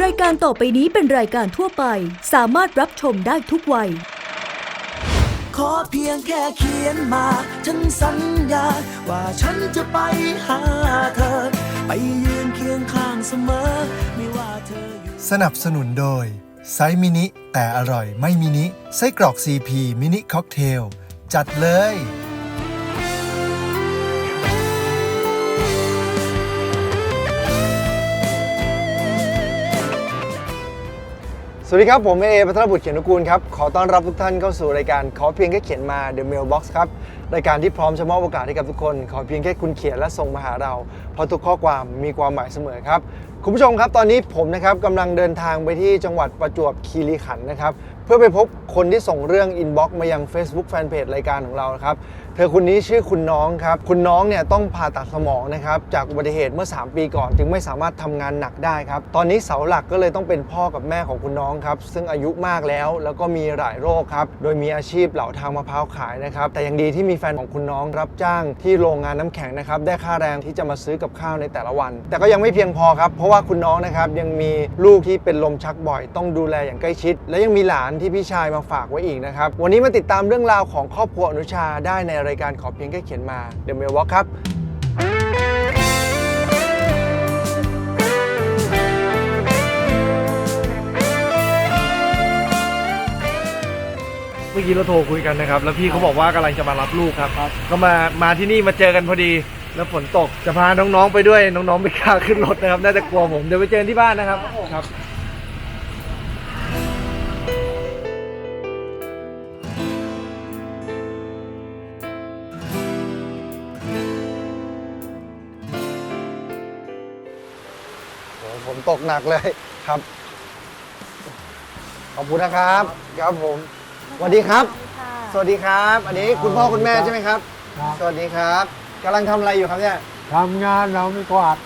รายการต่อไปนี้เป็นรายการทั่วไป สามารถรับชมได้ทุกวัย ขอเพียงแค่เขียนมาฉันสัญญา ว่าฉันจะไปหาเธอ ไปยืนเคียงข้างเสมอ ไม่ว่าเธออยู่สนับสนุนโดย ไซส์มินิ แต่อร่อยไม่มินิ ไส้กรอกซีพีมินิค็อกเทล จัดเลย สวัสดีครับ ผมเอพัทรบุตรเขียนนุกูลครับ ขอต้อนรับทุกท่านเข้าสู่รายการขอเพียงแค่เขียนมา The Mailbox ครับ รายการที่พร้อมจะมอบโอกาสให้กับทุกคน ขอเพียงแค่คุณเขียนและส่งมาหาเรา เพราะทุกข้อความมีความหมายเสมอครับ คุณผู้ชมครับตอนนี้ผมนะครับกำลังเดินทางไปที่จังหวัดประจวบคีรีขันธ์นะครับ เพื่อไปพบคนที่ส่งเรื่องอินบ็อกซ์มายัง Facebook Fanpage รายการของเราครับ เธอคนนี้ชื่อคุณน้องครับ คุณน้องเนี่ยต้องผ่าตัดสมองนะครับ จากอุบัติเหตุเมื่อ 3 ปีก่อน จึงไม่สามารถทำงานหนักได้ครับ ตอนนี้เสาหลักก็เลยต้องเป็นพ่อกับแม่ของคุณน้องครับ ซึ่งอายุมากแล้ว แล้วก็มีหลายโรคครับ โดยมีอาชีพเหล่าทางมะพร้าวขายนะครับ แต่ยังดีที่มีแฟนของคุณน้องรับจ้างที่โรงงานน้ำแข็งนะครับ ได้ค่าแรงที่จะมาซื้อกับข้าวในแต่ละวัน แต่ก็ยังไม่เพียงพอครับ เพราะว่าคุณน้องนะครับยังมีลูกที่เป็นลมชักบ่อย ต้องดูแลอย่างใกล้ชิด และยังมีหลานที่พี่ชายมาฝากไว้อีกนะครับ วันนี้มาติดตามเรื่องราวของครอบครัวอนุชาได้ในรายการขอเพียงแค่เขียนมา The Mail Walk ครับเมื่อกี้เราโทรคุยกันนะครับ แล้วพี่เขาบอกว่ากำลังจะมารับลูกครับ ก็มามาที่นี่มาเจอกันพอดี แล้วฝนตกจะพาน้องๆไปด้วยน้องๆไม่กล้าขึ้นรถนะครับ น่าจะกลัวผมเดี๋ยวไปเจอกันที่บ้านนะครับครับ หนักเลยครับ ขอบคุณนะครับ ครับผม สวัสดีครับ สวัสดีครับ อันนี้คุณพ่อคุณแม่ใช่ไหมครับ ครับสวัสดีครับกำลังทำอะไรอยู่ครับเนี่ย ทำงานเราไม่กวาด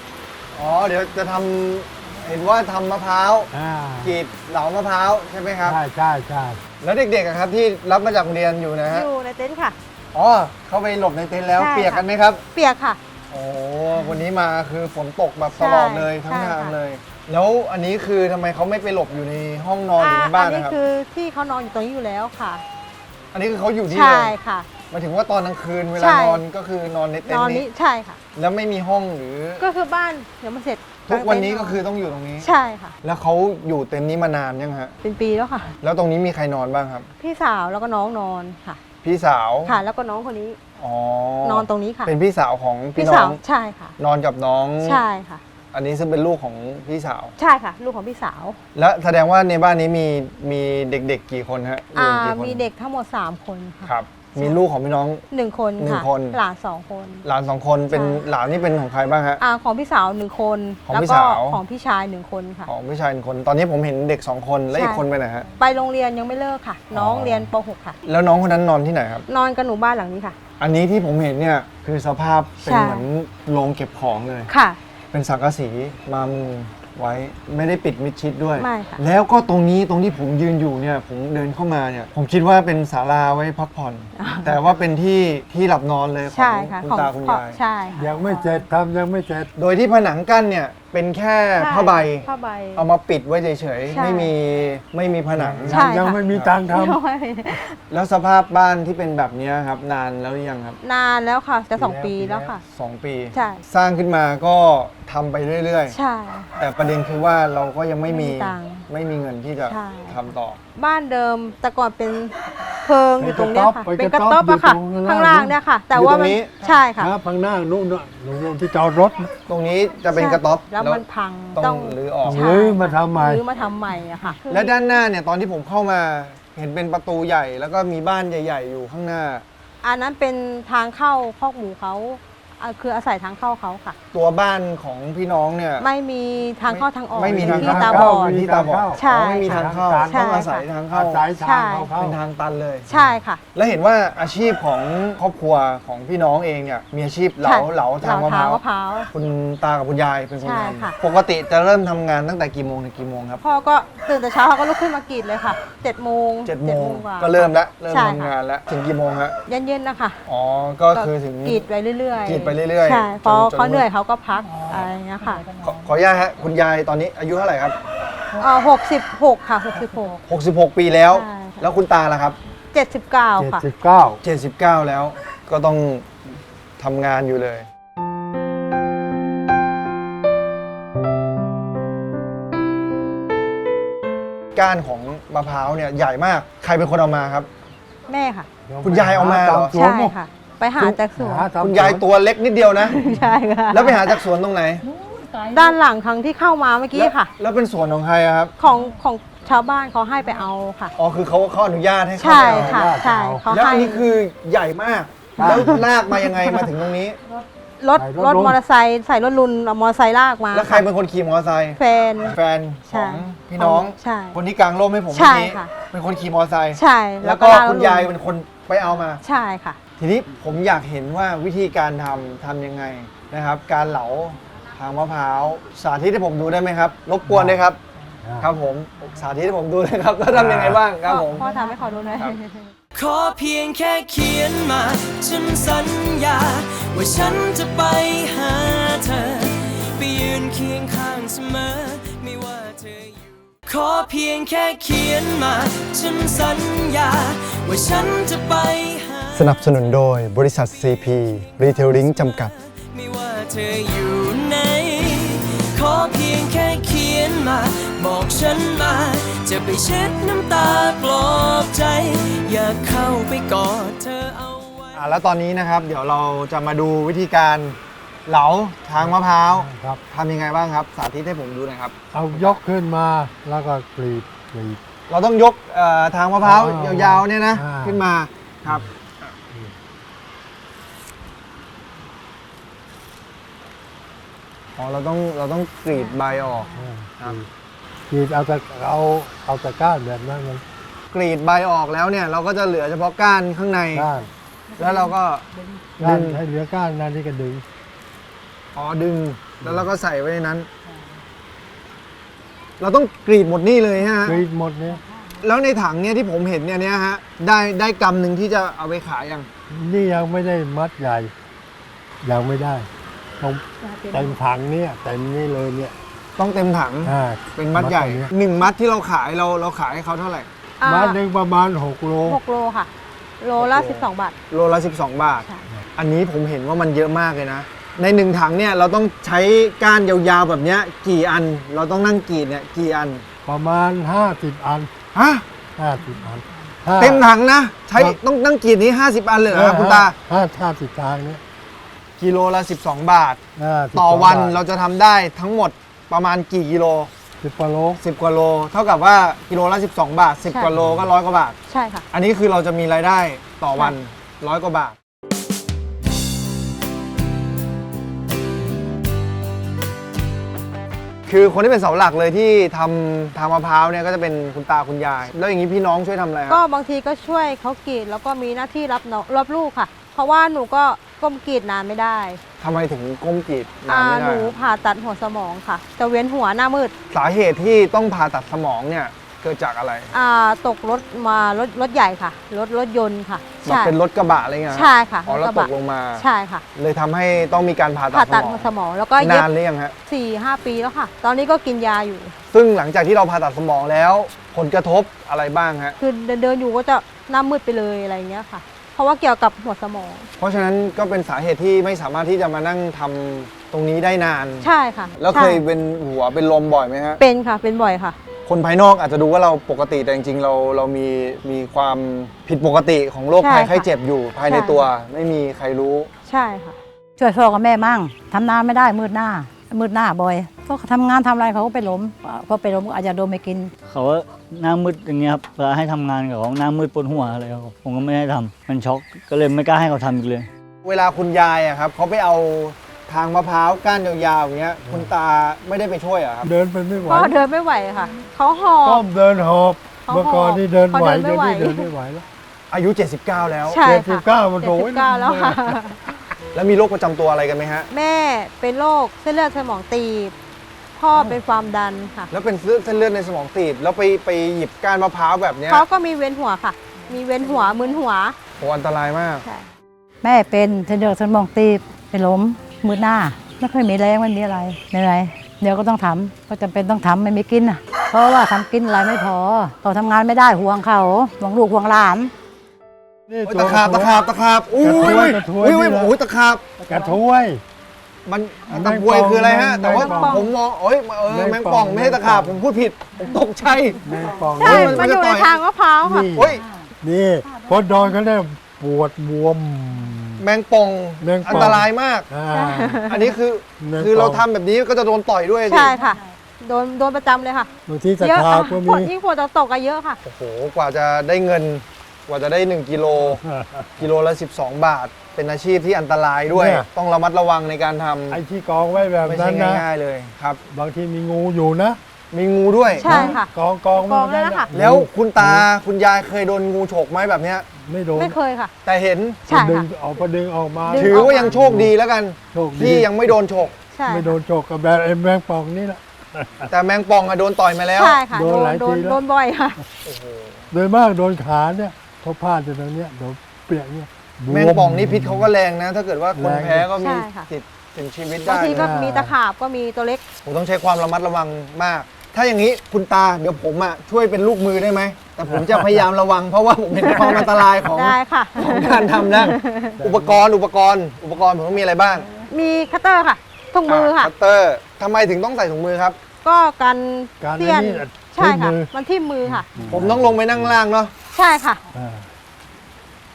อ๋อ เดี๋ยวจะทำเห็นว่าทำมะพร้าวอ่ากรีดเหลามะพร้าวใช่ไหมครับ ใช่ใช่ใช่แล้วเด็กๆอะครับที่รับมาจากโรงเรียนอยู่นะฮะ อยู่ในเต็นท์ค่ะ อ๋อ เข้าไปหลบในเต็นท์แล้วใช่เปียกค่ะกันไหมครับ เปียกค่ะ โอ้วันนี้มาคือฝนตกแบบใช่ตลอดเลยทั้งใช่ทางค่ะ เลย แล้วอันนี้คือทำไมเขาไม่ไปหลบอยู่ในห้องนอนหรือในบ้านอันนี้นะครับ คือที่เขานอนอยู่ตรงนี้อยู่แล้วค่ะ อันนี้คือเขาอยู่ที่ใช่เลยค่ะ หมายถึงว่าตอนกลางคืนเวใช่ลานอนก็คือนอนในเต็นนอนท์นี้นี้ใช่ค่ะ แล้วไม่มีห้องหรือ ก็คือบ้านเดี๋ยวมันเสร็จทุกวันนี้างก็เต็ท์คือต้องอยู่ตรงนี้ ใช่ค่ะ แล้วเขาอยู่เต็นท์นี้มานานยังฮะ เป็นปีแล้วค่ะ แล้วตรงนี้มีใครนอนบ้างครับ พี่สาวแล้วก็น้องนอนค่ะ พี่สาวค่ะ แล้วก็น้องคนนี้อ๋อนอนตรงนี้ค่ะ เป็นพี่สาวของพี่พี่น้สาอวง ใช่ค่ะ นอนกับน้อง ใช่ค่ะ อันนี้ซึ่งเป็นลูกของพี่สาว ใช่ค่ะ ลูกของพี่สาวและแสดงว่าในบ้านนี้มีมีเด็กๆกี่คนฮะอ่ายู่กี่คนมีเด็กทั้งหมด 3 คนค่ะครับ มีลูกของพี่น้อง หนึ่งคนหนึ่งค่ะคน หลานสองคน หลานสองคนเป็นใช่ หลานนี่เป็นของใครบ้างฮะ อ่าของพี่สาวหนึ่งคน ของแล้วพี่ก็สาว ของพี่ชายหนึ่งคนค่ะ ของพี่ชายหนึ่งคน ตอนนี้ผมเห็นเด็กสองคนและอีกใช่ คนไปไหนฮะ ไปโรงเรียนยังไม่เลิกค่ะ น้องอ๋อ เรียนป .6 ค่ะ แล้วน้องคนนั้นนอนที่ไหนครับ นอนกับหนูบ้านหลังนี้ค่ะ อันนี้ที่ผมเห็นเนี่ยคือสภาพเป็นใช่ เหมือนโรงเก็บของเลย ค่ะ เป็นสังกะสีมามุงไว้ไม่ได้ปิดมิดชิดด้วย ไม่ค่ะ แล้วก็ตรงนี้ตรงที่ผมยืนอยู่เนี่ยผมเดินเข้ามาเนี่ยผมคิดว่าเป็นศาลาไว้พักผ่อน แต่ว่าเป็นที่ที่หลับนอนเลยขอใช่งค่ะคุณของตาคุณของยาย ใช่ค่ะยังไม่เสร็จทำยังไม่เสร็จ โดยที่ผนังกั้นเนี่ยเป็นแค่ผ้าใบ ผ้าใบ เอามาปิดไว้เฉยใช่ ๆ ไม่มีไม่มีผนัง ใช่ ยังค่ะไม่มีตังค์ทแล้วสภาพบ้านที่เป็นแบบเนี้ยครับ นานแล้วหรือยังครับนานแล้วค่ะ จะสองปีแล้วค่ะ สองปี ใช่ สร้างขึ้นมาก็ทำไปเรื่อย ใช่ ๆ แต่ประเด็นคือว่าเราก็ยังไม่มีไม่มีตังค์ไม่มีเงินที่จะใช่ ทำต่อ บ้านเดิมแต่ก่อนเป็น เพิงอยู่ตรงเนี้ยค่ะเป็เป็นนกกระระต๊ต๊ออบบอะค่ะ อยู่ตรงข้างล่างเนี่ยค่ะ แต่ว่าอยู่ตรงนี้ ใช่ค่ะครับข้างหน้านู่นน่ะนู่นที่จอดรถนะตรงนี้จะเป็นกระต๊อบ แล้วมันพังต้องรื้อออก ใช่รื้อมาทำใหม่ รื้อมาทำใหม่อะค่ะ และด้านหน้าเนี่ยตอนที่ผมเข้ามาเห็นเป็นประตูใหญ่ แล้วก็มีบ้านใหญ่ ๆ อยู่ข้างหน้า อันนั้นเป็นทางเข้าคอกหมูเขา อะคืออาศัยทางเข้าเขาค่ะ ตัวบ้านของพี่น้องเนี่ย ไม่มีทางเข้าทางออกไม่มีทางที่เข้า ตาบอดไม่มีที่ตาบอดทางเข้าใช่ อ๋อไม่มีทางเข้าใช่ต้องอาศัยทางเข้าอาศัยทางเขาเขาเป็นทางตันเลย ใช่ค่ะ แล้วเห็นว่าอาชีพของครอบครัวของพี่น้องเองเนี่ยมีอาชีพเหลาใช่เหลาทางมะพร้าวมะพร้าวคุณตากับคุณยายเป็นคนใช่ทค่ะำปกติจะเริ่มทำงานตั้งแต่กี่โมงถึงกี่โมงครับพ่อก็ตื่นแต่เช้าเขาก็ลุกขึ้นมากรีดเลยค่ะเจ็ดโมงเจ็ดโมงกว่า ก็เริ่มแล้วเริ่มใช่ทำค่ะงานแล้วถึงกี่โมงฮะเย็นๆนะคะอ๋อก็คือถึง กรีดไปเรื่อยๆกรีดไปเรื่อยๆใช่พอจนจนเขาเหนื่อยเขาก็พักอะไรอย่างเงี้ยค่ะขอขออนุญาตฮะคุณยายตอนนี้อายุเท่าไหร่ครับเอ่อหกสิบหกค่ะหกสิบหก66 ปีแล้ว ใช่ค่ะ แล้วคุณตาล่ะครับ เจ็ดสิบเก้าเจ็ดค่ะสิบเก้า79 แล้วก็ต้องทำงานอยู่เลย ก้านของมะพร้าวเนี่ยใหญ่มาก ใครเป็นคนเอามาครับ แม่ค่ะ คุณยายเอามาเหรอตสวนใช่ค่ะ ไปหาจากสวนหตมคุณยายสวนตัวเล็กนิดเดียวนะ ใช่ค่ะแล้วไปหาจากสวนตรงไหน ด้านหลังครั้งที่เข้ามาเมื่อกี้ค่ะ แล้วเป็นสวนของใครอะครับ ของของชาวบ้านเขาให้ไปเอาค่ะ อ๋อคือเขาเขาอนุญาตให้เข้าใช่ไปเอาค่ะ ใช่เขาแล้วให้อันนี้คือใหญ่มากแล้วลากมายังไงมาถึงตรงนี้ รถรถมอเตอร์ไซค์ใส่รถลุนเอามอเตอร์ไซค์ลากมาแล้วใครเป็นคนขี่มอเตอร์ไซค์แฟน แฟนขใช่องพี่น้อง ใช่คนที่กลางร่มให้ผมใช่เมื่อกี้ค่ะ เป็นคนขี่มอเตอร์ไซค์ใช่แล้วก็ลากรถคุณลุนยายเป็นคนไปเอามา ใช่ค่ะ ทีนี้ผมอยากเห็นว่าวิธีการทำทำยังไงนะครับ การเหลาทางมะพร้าวสาธิตให้ผมดูได้ไหมครับ รบกวนเลยครับ ครับผมสาธิตให้ผมดูเลยครับว่าทำยังไงบ้างครับผมพ่อทำให้ขอดูหน่อยขอเพียงแค่เขียนมา ฉันสัญญา ว่าฉันจะไปหาเธอ ไปยืนเคียงข้างเสมอ ไม่ว่าเธออยู่ ขอเพียงแค่เขียนมา ฉันสัญญา ว่าฉันจะไปหา สนับสนุนโดยบริษัท CP Retailing จำกัด ไม่ว่าเธออยู่ไหนขอเพียงแค่เขียนมา บอกฉันมา จะไปเช็ดน้ำตาปลอบใจ อยากเข้าไปกอดเธอเอาไว้ อ่าแล้วตอนนี้นะครับ เดี๋ยวเราจะมาดูวิธีการเหลาทางมะพร้าวครับ ทำยังไงบ้างครับ สาธิตให้ผมดูหน่อยครับ เอายกขึ้นมาแล้วก็กรีดกรีด เราต้องยกเอ่อทางมะพร้าวอ่ายาวๆเนี่ยนะอ่า ขึ้นมาครับ อ๋อเราต้องเราต้องกรีดใบออกอ่าครับกรีดเอาแต่เอาเอาแต่ก้านแบบนั้นมันกรีดใบออกแล้วเนี่ย เราก็จะเหลือเฉพาะก้านข้างใน ก้านแล้วเราก็ ก้านดึง ให้เหลือก้านนั่นที่ก็ดึงอ๋อดึง แล้วเราก็ใส่ไว้ในนั้น เราต้องกรีดหมดนี่เลยฮะ กรีดหมดเนี่ยแล้วในถังเนี่ยที่ผมเห็นเนี่ยเนี่ยฮะได้ได้กำหนึ่งที่จะเอาไปขายยังนี่ยังไม่ได้มัดใหญ่ยังไม่ได้ ต้องเต็มถังเนี่ยเต็มนี่เลยเนี่ยต้องเต็มถัง อ่าเป็นมัดใหญ่ตรงเนี้ยหนึ่งมัดที่เราขายเราเราขายให้เขาเท่าไหร่ อ่ามัดหนึ่งประมาณหกโล หกโลค่ะ โลละสิบสองบาท โลละ 12 บาทใช่อันนี้ผมเห็นว่ามันเยอะมากเลยนะ ในหนึ่งถังเนี่ยเราต้องใช้ก้านยาวๆแบบเนี้ยกี่อัน เราต้องนั่งกรีดเนี่ยกี่อัน ประมาณ 50 อัน ฮะ 50 อันถ้า เต็มถังนะ ใช้ครับ ต้องนั่งกรีดนี้ 50 อันเลยเหรอครับคุณตา ห้าห้าสิบทางเนี่ย กิโลละ 12 บาทา12ต่อวันบทเราจะทำได้ทั้งหมดประมาณกี่กิโล สิบกว่าโล 10 กว่าโล เท่ากับว่ากิโลละ 12 บาท 10 กว่าโลก็ร้อยกว่าบาท ใช่ค่ะ อันนี้คือเราจะมีรายได้ต่อวันร้อยกว่าบาท คือคนที่เป็นเสาหลักเลยที่ทำทางมะพร้าวเนี่ยก็จะเป็นคุณตาคุณยาย แล้วอย่างนี้พี่น้องช่วยทำอะไรคก็รับบางทีก็ช่วยเขากรีดแล้วก็มีหน้าที่รับน้องรับลูกค่ะ เพราะว่าหนูก็ก้มกรีดนานไม่ได้ทำไมถึงก้มกรีดนานอ่าไม่หได้นูครับผ่าตัดหัวสมองค่ะ จะเวียนหัวหน้ามืดสาเหตุที่ต้องผ่าตัดสมองเนี่ยเกิดจากอะไรอ่าตกรถมารถรถใหญ่ค่ะ รถรถยนต์ค่ะ แบบเป็นรถกระบะอะไรเงี้ยใช่ค่ะอ๋อแล้วรถตระกบะลงมา ใช่ค่ะ เลยทำให้ต้องมีการผ่าตัผ่าดตัดสมหัอวงสมองแล้วก็เย็บนานหรือยังฮะสี่ห้าปีแล้วค่ะ ตอนนี้ก็กินยาอยู่ ซึ่งหลังจากที่เราผ่าตัดสมองแล้ว ผลกระทบอะไรบ้างฮะ คือเดินเดินอยู่ก็จะหน้ามืดไปเลยอะไรอย่างเงี้ยค่ะ เพราะว่าเกี่ยวกับหัวสมอง เพราะฉะนั้นก็เป็นสาเหตุที่ไม่สามารถที่จะมานั่งทำตรงนี้ได้นาน ใช่ค่ะแล้วใช่เคยเป็นหัวเป็นลมบ่อยไหมฮะ เป็นค่ะ เป็นบ่อยค่ะ คนภายนอกอาจจะดูว่าเราปกติแต่จริงๆเราเรามีมีความผิดปกติของโรคใช่ภัยค่ะไข้เจ็บอยู่ภายในใช่ ตัว ไม่มีใครรู้ ใช่ค่ะ ช่วยพ่อกับแม่มั่งทำนานไม่ได้มืดหน้า มืดหน้าบ่อยก็ทำงานทำอะไรเขาก็ไปล้มพอไปล้มก็อาจจะโดนไปกิน เขาว่าหน้ามืดอย่างเงี้ยครับเวลาให้ทำงานกับเขาหน้ามืดปวดหัวอะไรครับผมก็ไม่ให้ทำมันช็อกก็เลยไม่กล้าให้เขาทำอีกเลย เวลาคุณยายอะครับเขาไปเอาทางมะพร้าวก้านยาวๆอย่างเงี้ย คุณตาไม่ได้ไปช่วยเหรอะครับ เดินไปไม่ไหวก็เดินไม่ไหวค่ะ เขาหอก้บมเดินหอบเขาเมื่อก่อนนี่เดินไหวเขาเดินไม่เดี๋ยวไหว นี้เดินไม่ไหวแล้วอายุ 79 แล้ว ใช่เจ็ดสิค่ะบเก้ามันโดนเจ็ดสิบเก้าแล้วค่ะ แล้วมีโรคประจำตัวอะไรกันไหมฮะ แม่เป็นโรคเส้นเลือดสมองตีบ พ่อเป็นความดันค่ะ แล้วเป็นเส้นเลือดในสมองตีบ แล้วไปไปหยิบก้านมะพร้าวแบบเนี้ยเขาก็มีเวียนหัวค่ะ มีเวียนหัวมึนหัวโหอันตรายมาก ใช่แม่เป็นเส้นเลือดสมองตีบเป็นล้มมืดหน้า ไม่ค่อยมีแรงไม่มีอะไรเหนื่อยเดี๋ยวก็ต้องทำก็จำเป็นต้องทำไม่มีกินอะเพราะว่าทำกินอะไรไม่พอเขาทำงานไม่ได้ห่วงเขาห่วงลูกห่วงหลาน นี่โอ้ยตัวตะขาบตะขาบตะขาบอุ้ยกระทวยอุ้ยอุ้ยนี่แหละโอ้ยตะขาบกระถ้วย มันตะบวยคืออะไรฮะ แต่ว่าแมงป่อง ผมมองโอ้ยเออแมแมงงป่ป่อองงไม่ใช่ตะขาบผมพูดผิดผมตกใจ แมงป่องใช่มันมันอยู่จะต่ในอย ทางมะพร้าวค่ะ นี่โอ้ยนี่พอโดนเขาเนี่ยปวดบวม แมงป่องแมงป่อง อันตรายมาก อ่า อันนี้คือแมงป่อง คือเราทำแบบนี้ก็จะโดนต่อยด้วยสิใช่ค่ะ โดนโดนประจำเลยค่ะบางทีตะเยอะขาบค่ะก็ฝมีนยิ่งฝนตกตกก็เยอะค่ะ โอ้โหกว่าจะได้เงิน กว่าจะได้ 1กิโลกิโลละ 12 บาท เป็นอาชีพที่อันตรายด้วย เนี่ย ต้องระมัดระวังในการทำไอ้ที่กองไว้แบบไม่นั้ใช่นนะ ง่ายๆเลยครับ บางทีมีงูอยู่นะมีงูด้วย ใช่ค่ะกองกองกองนั่นนะคะแล้วคุณตาคุณยายเคยโดนงูฉกไหมแบบเนี้ย ไม่โดนไม่เคยค่ะ แต่เห็นใช่ดึงค่ะ ออกมาดึงออกมาดึงถือว่ายังโชคดีแล้วกัน โชคดีที่ยังไม่โดนฉก ใช่ไม่โดนโจกกับแบบไอ้แมงป่องนี่แหละ แต่แมงป่องอะโดนต่อยมาแล้ว ใช่ค่ะโดโดนนหลายโดทีนแล้ว โดนบ่อยค่ะโดยมากโดนขาเนี่ย เขาพลาดจากตรงเนี้ยโดนเปียกเนี่ยบว แมงป่องนี่พิษเขาก็แรงนะ ถ้าเกิดว่าคนแรง แพ้ก็มีใช่ค่ะสิทธิ์ถึงชีวิตบางได้ทีก็นะมีตะขาบก็มีตัวเล็ก ผมต้องใช้ความระมัดระวังมาก ถ้าอย่างนี้คุณตาเดี๋ยวผมอะช่วยเป็นลูกมือได้ไหม แต่ผมจะพยายามระวัง เพราะว่าผมเห็นความอันตรายของได้ค่ะ ของการทำนะ อุปกรณ์อุปกรณ์ อุปกรณ์ผมต้องมีอะไรบ้างมีคัตเตอร์ค่ะถุงมือค่ะ คัตเตอร์ทำไมถึงต้องใส่ถุงมือครับ ก็กันการเสี้ยนไอ้นี่ใช่ค่ะ มือ มันที่มือค่ะ ผมต้องลงไปนั่งล่างเนาะ ใช่ค่ะ อ่า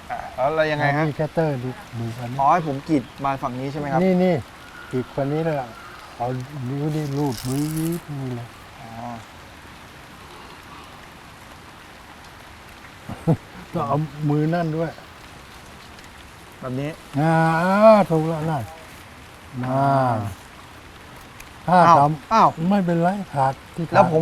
อะแล้วอะไรยังไงฮะมีแคตเตอร์ดูดูกันอ๋อให้ผมกรีดมาฝั่งนี้ใช่ไหมครับนี่นี่อีกคนนี้เลยเอานิ้วนี่รูดมือนี่เลยอ๋อก็เอามือนั่นด้วยแบบนี้ อ่าถูกแล้วนั่นน่าถ้าอ้าวทอ้าวำไม่เป็นไรขาดที่ขาดแล้วผม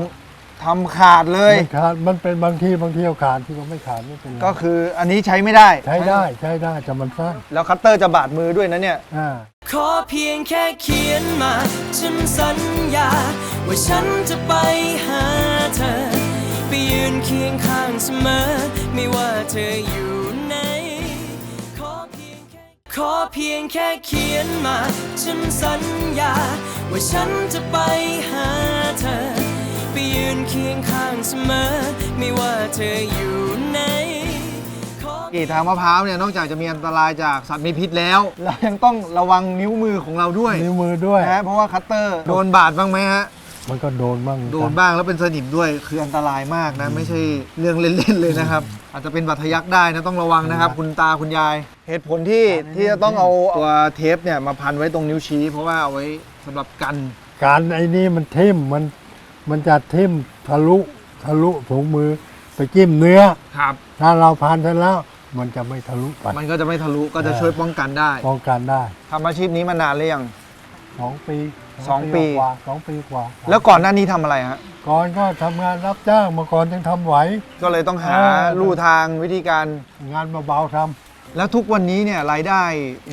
ทำขาดเลยไม่ขาดมันเป็นบางที่บางที่เอาขาดที่ก็ไม่ขาดไม่เป็นไรก็คืออันนี้ใช้ไม่ได้ใช้ได้ใช้ได้แต่มันสั้นแล้วคัตเตอร์จะบาดมือด้วยนะเนี่ย อ่า ขอเพียงแค่เขียนมา ฉันสัญญา ว่าฉันจะไปหาเธอ ไปยืนเคียงข้างเสมอ ไม่ว่าเธออยู่ไหนขอเพียงแค่ขอเพียงแค่เขียนมา ฉันสัญญา ว่าฉันจะไปหาเธอไป ยืนเคียงข้างเสมอ ไม่ว่าเธออยู่ไหนขอกรีดทางมะพร้าวเนี่ยนอกจากจะมีอันตรายจากสัตว์มีพิษแล้ว เรายังต้องระวังนิ้วมือของเราด้วยนิ้วมือด้วยนะฮะเพราะว่าคัตเตอร์โดนบาดบ้างไหมฮะ มันก็โดนบ้างเหมือโดกันบ้างแล้วเป็นสนิมด้วยคืออันตรายมากนะ ไม่ใช่เรื่องเล่นๆเลยนะครับ อาจจะเป็นบาดทะยักได้นะต้องระวังนะครับ คุณตาคุณยาย เหตุผลที่ที่จะต้องเอาตัวเทปเนี่ยมาพันไว้ตรงนิ้วชี้ เพราะว่าเอาไว้สำหรับกัน การไอ้นี่มันทิ่มมัน มันจะทิ่มทะลุทะลุถุงมือไปจิ้มเนื้อ ครับ ถ้าเราพันเสร็จแล้ว มันจะไม่ทะลุไป มันก็จะไม่ทะลุก็จะช่วยป้องกันได้ป้องกันได้ทำอาชีพนี้มานานหรือยัง สองปีสองปี กว่าสองปีกว่าแล้วก่อนหน้านี้ทำอะไรฮะ ก่อนก็ทำงานรับจ้างมาก่อนยังทำไหว ก็เลยต้องหาเออ ลู่ทางวิธีการงานเบาๆท แล้วทุกวันนี้เนี่ยรายได้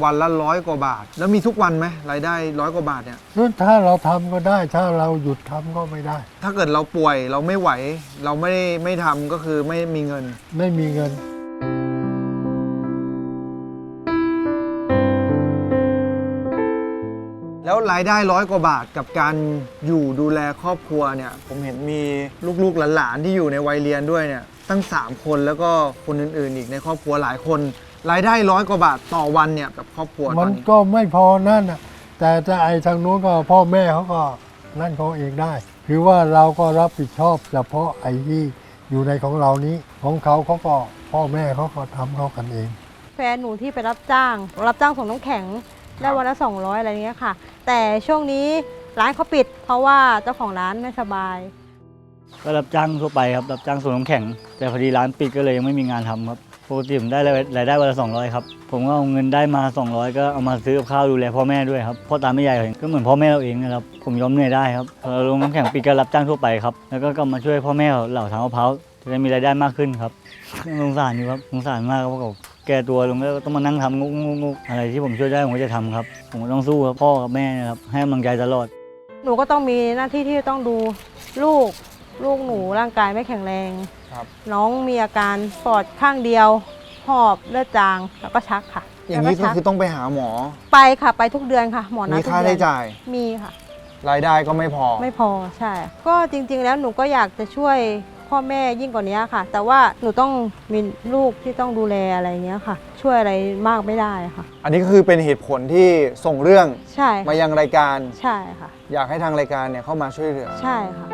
วันละร้อยกว่าบาท แล้วมีทุกวันไหมรายได้ร้อยกว่าบาทเนี่ยำซึ่งถ้าเราทำก็ได้ถ้าเราหยุดทำก็ไม่ได้ ถ้าเกิดเราป่วยเราไม่ไหว เราไม่ไม่ทำก็คือไม่มีเงิน ไม่มีเงิน แล้วรายได้ร้อยกว่าบาทกับการอยู่ดูแลครอบครัวเนี่ย ผมเห็นมีลูกๆหลานๆที่อยู่ในวัยเรียนด้วยเนี่ยตั้ง 3 คนแล้วก็คนอื่นๆ อีกในครอบครัวหลายคน รายได้ร้อยกว่าบาทต่อวันเนี่ยกับครอบครัวตมัอนนนี้ก็ไม่พอนั่นน่ะแต่ถ้าไอ้ทางนู้นก็พ่อแม่เขาก็นั่นเขาเองได้ คือว่าเราก็รับผิดชอบเฉพาะไอ้ที่อยู่ในของเรานี้ของเขาเขาก็พ่อแม่เขาก็ทำเขากันเอง แฟนหนูที่ไปรับจ้าง รับจ้างส่งน้ำแข็งได้วันละ 200 อะไรเงี้ยค่ะ แต่ช่วงนี้ร้านเขาปิด เพราะว่าเจ้าของร้านไม่สบาย ก็รับจ้างทั่วไปครับรับจ้างส่งน้ำแข็ง แต่พอดีร้านปิดก็เลยยังไม่มีงานทำครับ ปกติผมได้รายได้วันละ200ครับผมก็เอาเงินได้มา 200 ก็เอามาซื้อกับข้าวดูแลพ่อแม่ด้วยครับพ่อตาแม่ยายก็เหมือนพ่อแม่เราเองนะครับผมยอมเหนื่อยได้ครับพอลงน้ำแข็งปิดก็รับจ้างทั่วไปครับแล้วก็กลับมาช่วยพ่อแม่เหล่าทางมะพร้าวจะได้มีรายได้มากขึ้นครับสงสารอยู่ครับสงสารมากครับเพราะเขาแก่ตัวลงแล้วต้องมานั่งทำงุกงุกอะไรที่ผมช่วยได้ผมก็จะทำครับ ผมต้องสู้ครับพ่อกับแม่นะครับให้กำลังใจตลอด หนูก็ต้องมีหน้าที่ที่ต้องดูลูก ลูกหนูร่างกายไม่แข็งแรง ครับ น้องมีอาการปอดข้างเดียว หอบเลือดจางแล้วก็ชักค่ะอย่างนี้แล้วก็ชัคือต้องไปหาหมอ ไปค่ะไปทุกเดือนค่ะ หมอนัดมีทุกค่าเดืใช้อนจ่าย มีค่ะ รายได้ก็ไม่พอ ไม่พอใช่ ก็จริงๆ แล้วหนูก็อยากจะช่วยพ่อแม่ยิ่งกว่านี้ค่ะ แต่ว่าหนูต้องมีลูกที่ต้องดูแลอะไรเงี้ยค่ะ ช่วยอะไรมากไม่ได้ค่ะ อันนี้ก็คือเป็นเหตุผลที่ส่งเรื่องใช่มาค่ะยังรายการ ใช่ค่ะ อยากให้ทางรายการเนี่ยเข้ามาช่วยเหลือ ใช่ค่ะ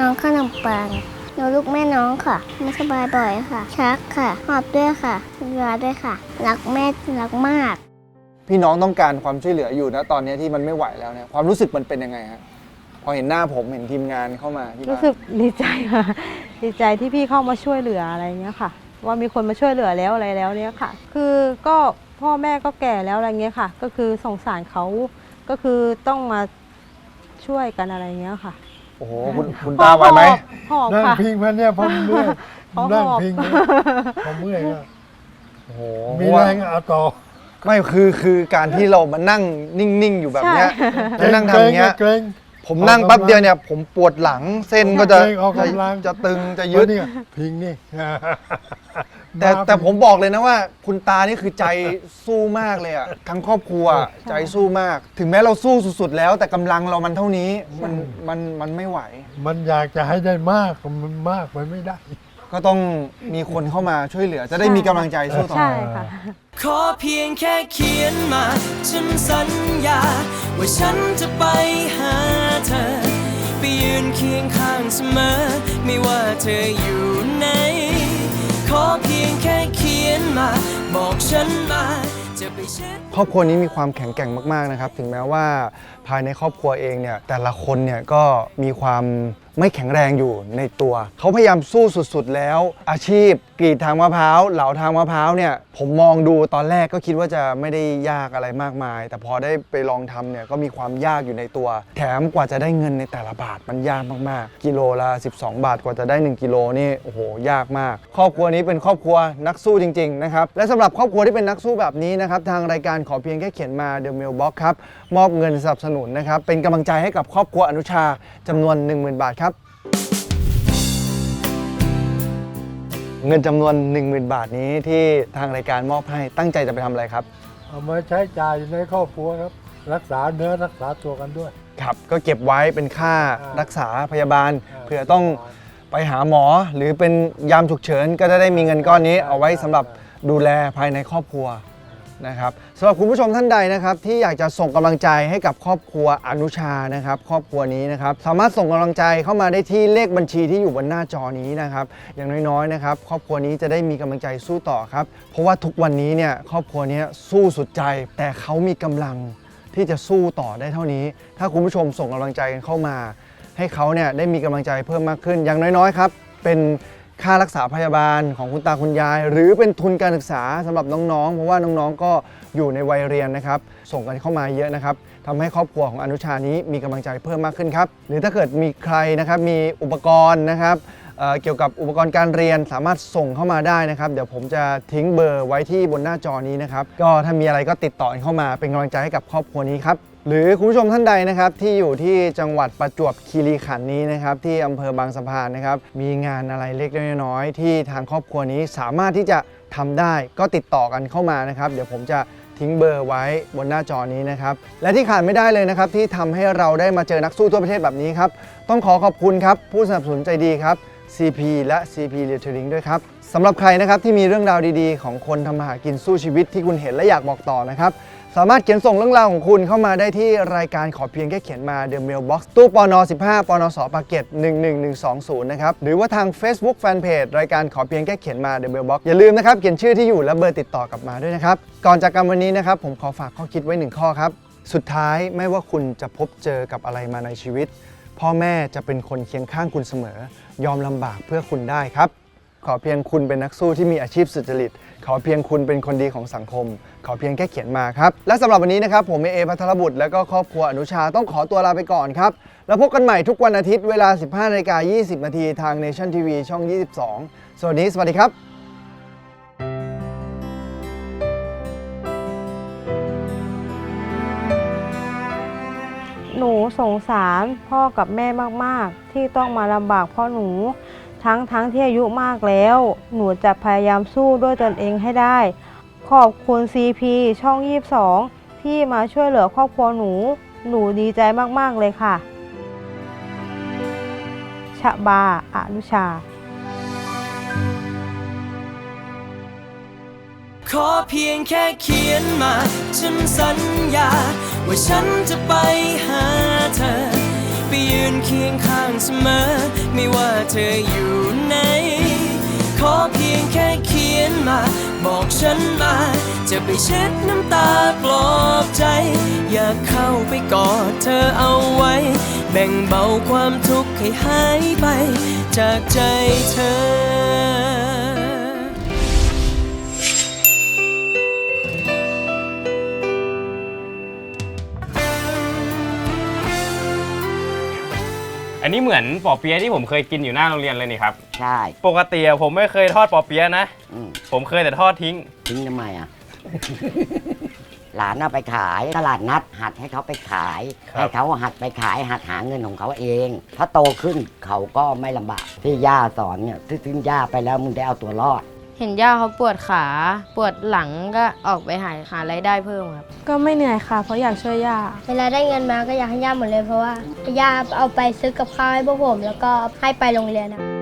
น้องขนมปังหนูลูกแม่น้องค่ะ ไม่สบายบ่อยค่ะ ชักค่ะ หอบด้วยค่ะเวลาด้วยค่ะ รักแม่รักมาก พี่น้องต้องการความช่วยเหลืออยู่นะตอนนี้ที่มันไม่ไหวแล้วเนี่ยความรู้สึกมันเป็นยังไงฮะพอเห็นหน้าผมเห็นทีมงานเข้ามาที่บ้านรู้สึกดีใจค่ะ ดีใจที่พี่เข้ามาช่วยเหลืออะไรเงี้ยค่ะ ว่ามีคนมาช่วยเหลือแล้วอะไรแล้วเนี้ยค่ะ คือก็พ่อแม่ก็แก่แล้วอะไรเงี้ยค่ะ ก็คือสงสารเขาก็คือต้องมาช่วยกันอะไรเงี้ยค่ะ โอ้โหคุณคุณตาไหวไหมหอบนั่งค่ะ พิงมันเนี่ยผมเมื่อยเขาหนั่งอบพิงเนี่ยผมเมื่อยอะโอ้โหมีแรงเอาต่อไม่คือคือการที่เรามานั่งนิ่งๆอยู่แบบเนี้ยใช่จะนั่งทำอย่างเงี้ยเกรง ผมนั่งแป๊บเดียวเนี่ย ผมปวดหลังเส้นก็จะเกรงออกจะกำลัง จะตึงจะๆยึดเนี่ยพิงนี่ แต่แต่ผมบอกเลยนะว่า คุณตานี่คือใจสู้มากเลยอะทั้งครอบครัวอะใจสู้มาก ถึงแม้เราสู้สุดๆ แล้ว แต่กำลังเรามันเท่านี้มันมันมันไม่ไหว มันอยากจะให้ได้มากมันมากไปไม่ได้ ก็ต้องมีคนเข้ามาช่วยเหลือ จะได้มีกำลังใจสู้ต่อใช่ค่ะ ขอเพียงแค่เขียนมา ฉันสัญญา ว่าฉันจะไปหาเธอ ไปยืนเคียงข้างเสมอ ไม่ว่าเธออยู่ไหน ขอเพียงแค่เขียนมา บอกฉันมา จะไปเช็ด ครอบครัวนี้มีความแข็งแกร่งมาก ๆ นะครับ ถึงแม้ว่า ภายในครอบครัวเองเนี่ยแต่ละคนเนี่ยก็มีความไม่แข็งแรงอยู่ในตัว เขาพยายามสู้สุดๆแล้ว อาชีพกรีดทางมะพร้าวเหลาทางมะพร้าวเนี่ยผมมองดูตอนแรกก็คิดว่าจะไม่ได้ยากอะไรมากมาย แต่พอได้ไปลองทำเนี่ยก็มีความยากอยู่ในตัว แถมกว่าจะได้เงินในแต่ละบาทมันยากมากๆ กิโลละ 12 บาทกว่าจะได้ 1 กิโลนี่โอ้โหยากมาก ครอบครัวนี้เป็นครอบครัวนักสู้จริงๆนะครับและสำหรับครอบครัวที่เป็นนักสู้แบบนี้นะครับทางรายการขอเพียงแค่เขียนมา The Mailbox ครับมอบเงินสนับสนุนนะครับ เป็นกำลังใจให้กับครอบครัวอนุชาจำนวน 10,000 บาทครับ เงินจำนวน 10,000 บาทนี้ที่ทางรายการมอบให้ตั้งใจจะไปทำอะไรครับ เอามาใช้จ่ายในครอบครัวครับ รักษาเนื้อรักษาตัวกันด้วย ครับ ก็เก็บไว้เป็นค่าอ่ารักษาพยาบาลอ่าเผื่อต้องไปหาหมอหรือเป็นยามฉุกเฉินก็จะได้มีเงินก้อนนี้เอาไว้สำหรับดูแลภายในครอบครัว นะครับสำหรับคุณผู้ชมท่านใดนะครับที่อยากจะส่งกำลังใจให้กับครอบครัวอนุชานะครับครอบครัวนี้นะครับสามารถส่งกำลังใจเข้ามาได้ที่เลขบัญชีที่อยู่บนหน้าจอนี้นะครับอย่างน้อยๆนะครับครอบครัวนี้จะได้มีกำลังใจสู้ต่อครับเพราะว่าทุกวันนี้เนี่ยครอบครัวนี้สู้สุดใจ แต่เขามีกำลังที่จะสู้ต่อได้เท่านี้ ถ้าคุณผู้ชมส่งกำลังใจกันเข้ามา ให้เขาเนี่ยได้มีกำลังใจเพิ่มมากขึ้นอย่างน้อยๆครับเป็น ค่ารักษาพยาบาลของคุณตาคุณยาย หรือเป็นทุนการศึกษาสำหรับน้องๆ เพราะว่าน้องๆ ก็อยู่ในวัยเรียนนะครับ ส่งกันเข้ามาเยอะนะครับทำให้ครอบครัวของอนุชานี้มีกำลังใจเพิ่มมากขึ้นครับ หรือถ้าเกิดมีใครนะครับมีอุปกรณ์นะครับเเกี่ยวกับอุปกรณ์การเรียนสามารถส่งเข้ามาได้นะครับ เดี๋ยวผมจะทิ้งเบอร์ไว้ที่บนหน้าจอนี้นะครับ ก็ถ้ามีอะไรก็ติดต่อเข้ามาเป็นกำลังใจให้กับครอบครัวนี้ครับ หรือคุณผู้ชมท่านใดนะครับที่อยู่ที่จังหวัดประจวบคีรีขันธ์นี้นะครับที่อำเภอบางสะพานนะครับมีงานอะไรเล็กๆน้อยๆที่ทางครอบครัวนี้สามารถที่จะทำได้ก็ติดต่อกันเข้ามานะครับเดี๋ยวผมจะทิ้งเบอร์ไว้บนหน้าจอนี้นะครับและที่ขาดไม่ได้เลยนะครับที่ทำให้เราได้มาเจอนักสู้ทั่วประเทศแบบนี้ครับต้องขอขอบคุณครับผู้สนับสนุนใจดีครับ CP และ CP r e t a i l i n g ด้วยครับสำหรับใครนะครับที่มีเรื่องราวดีๆ ของคนทำมาหากินสู้ชีวิตที่คุณเห็นและอยากบอกต่อนะครับ สามารถเขียนส่งเรื่องราวของคุณเข้ามาได้ที่รายการขอเพียงแค่เขียนมา The Mailbox ตู้ปอน15ปอนสปากเกต11120 นะครับ หรือว่าทาง Facebook Fanpage รายการขอเพียงแค่เขียนมา The Mailbox อย่าลืมนะครับ เขียนชื่อที่อยู่และเบอร์ติดต่อกลับมาด้วยนะครับ ก่อนจากกันวันนี้นะครับ ผมขอฝากข้อคิดไว้หนึ่งข้อครับ สุดท้ายไม่ว่าคุณจะพบเจอกับอะไรมาในชีวิต พ่อแม่จะเป็นคนเคียงข้างคุณเสมอ ยอมลำบากเพื่อคุณได้ครับ ขอเพียงคุณเป็นนักสู้ที่มีอาชีพสุจริต ขอเพียงคุณเป็นคนดีของสังคม ขอเพียงแค่เขียนมาครับ และสำหรับวันนี้นะครับ ผมเอพัทรบุตร และก็ครอบครัวอนุชาต้องขอตัวลาไปก่อนครับ แล้วพบกันใหม่ทุกวันอาทิตย์เวลา 15นาฬิกา20 นาทีทาง Nation TV ช่อง 22 สวัสดี สวัสดีครับหนูสงสารพ่อกับแม่มาก ๆ ที่ต้องมาลำบากเพ่อหนู ทั้งทั้งที่อายุมากแล้ว หนูจะพยายามสู้ด้วยตนเองให้ได้ ขอบคุณ CP ช่อง 22 ที่มาช่วยเหลือครอบครัวหนู หนูดีใจมาก ๆ เลยค่ะ ชะบาอานุชา ขอเพียงแค่เขียนมา ฉันสัญญา ว่าฉันจะไปหาเธอ ไปยืนเคียงข้างเสมอ ไม่ว่าเธออยู่ไหน ขอเพียงแค่เขียนมา บอกฉันมา จะไปเช็ดน้ำตาปลอบใจ อยากเข้าไปกอดเธอเอาไว้ แบ่งเบาความทุกข์ให้หายไป จากใจเธอ นนี้เหมือนปอเปี๊ยะที่ผมเคยกินอยู่หน้าโรงเรียนเลยนี่ครับ ใช่ปกติอะผมไม่เคยทอดปอเปี๊ยะนะ อืมผมเคยแต่ทอดทิ้ง ทิ้งทำไมอะ หลานเอาไปขายตลาดนัด หัดให้เขาไปขาย ครับ ให้เขาหัดไปขายหัดหาเงินของเขาเองถ้าโตขึ้นเขาก็ไม่ลำบากที่ย่าสอนเนี่ยที่ทิ้งย่าไปแล้วมึงได้เอาตัวรอด เห็นย่าเขาปวดขา ปวดหลังก็ออกไปหาหารายได้เพิ่มครับ ก็ไม่เหนื่อยค่ะ เพราะอยากช่วยย่า เวลาได้เงินมาก็อยากให้ย่าหมดเลยเพราะว่าย่าเอาไปซื้อกับข้าวให้พวกผม แล้วก็ให้ไปโรงเรียนนะ